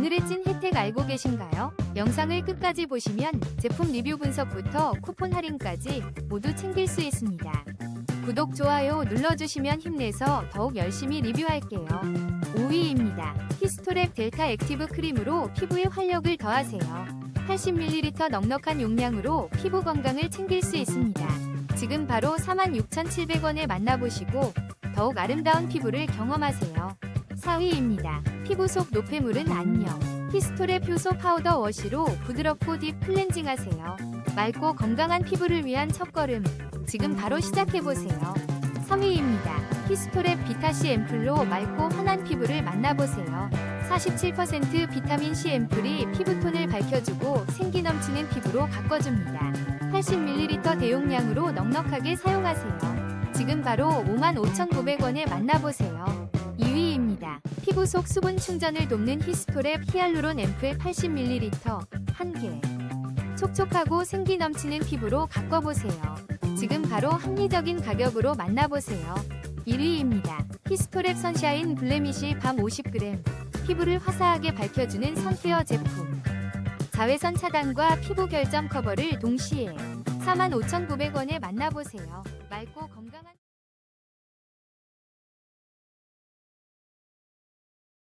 오늘의 찐 혜택 알고 계신가요? 영상을 끝까지 보시면 제품 리뷰 분석부터 쿠폰 할인까지 모두 챙길 수 있습니다. 구독, 좋아요 눌러주시면 힘내서 더욱 열심히 리뷰할게요. 5위입니다. 히스토랩 델타 액티브 크림으로 피부에 활력을 더하세요. 80ml 넉넉한 용량으로 피부 건강을 챙길 수 있습니다. 지금 바로 46,700원에 만나보시고 더욱 아름다운 피부를 경험하세요. 4위입니다. 피부 속 노폐물은 안녕. 히스토랩 효소 파우더 워시로 부드럽고 딥 클렌징 하세요. 맑고 건강한 피부를 위한 첫걸음. 지금 바로 시작해보세요. 3위입니다. 히스토랩 비타C 앰플로 맑고 환한 피부를 만나보세요. 47% 비타민C 앰플이 피부톤을 밝혀주고 생기 넘치는 피부로 가꿔줍니다. 80ml 대용량으로 넉넉하게 사용하세요. 지금 바로 55,900원에 만나보세요. 2위입니다. 피부 속 수분 충전을 돕는 히스토랩 히알루론 앰플 80ml 1개. 촉촉하고 생기 넘치는 피부로 가꿔보세요. 지금 바로 합리적인 가격으로 만나보세요. 1위입니다. 히스토랩 선샤인 블레미시 밤 50g. 피부를 화사하게 밝혀주는 선케어 제품. 자외선 차단과 피부 결점 커버를 동시에 45,900원에 만나보세요. 맑고 건강한